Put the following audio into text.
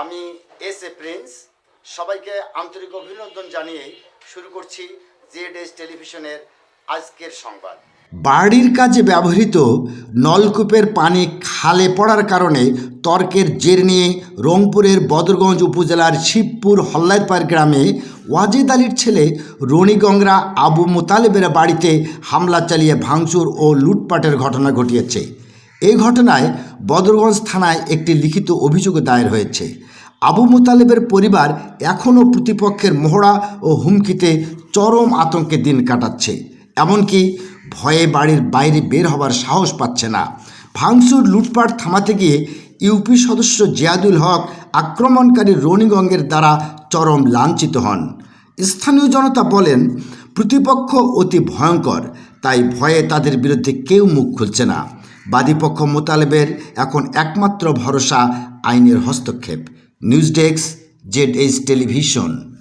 আমি S A Prince. সবাইকে আন্তরিক অভিনন্দন জানিয়ে শুরু করছি জেড এস টেলিভিশনের আজকের সংবাদ। বাড়ির কাজে ব্যবহৃত নলকূপের পানি খালে পড়ার কারণে তর্কের জের নিয়ে রংপুরের বদরগঞ্জ উপজেলার শিবপুর হল্লাইরপাড় গ্রামে ওয়াজেদ আলীর ছেলে রণিগঙ্গরা আবু মোতালেবের বাড়িতে হামলা চালিয়ে ভাঙচুর ও লুটপাটের ঘটনা ঘটিয়েছে। এই ঘটনায় বদরগঞ্জ থানায় একটি লিখিত অভিযোগ দায়ের হয়েছে। আবু মুতালেবের পরিবার এখনও প্রতিপক্ষের মহড়া ও হুমকিতে চরম আতঙ্কে দিন কাটাচ্ছে। এমনকি ভয়ে বাড়ির বাইরে বের হবার সাহস পাচ্ছে না। ভাঙচুর লুটপাট থামাতে গিয়ে ইউপি সদস্য জিয়াদুল হক আক্রমণকারী রনিগঙ্গের দ্বারা চরম লাঞ্ছিত হন। স্থানীয় জনতা বলেন প্রতিপক্ষ অতি ভয়ঙ্কর, তাই ভয়ে তাদের বিরুদ্ধে কেউ মুখ খুলছে না। বাদীপক্ষ মোতালেবের এখন একমাত্র ভরসা আইনের হস্তক্ষেপ। News desk Z H television.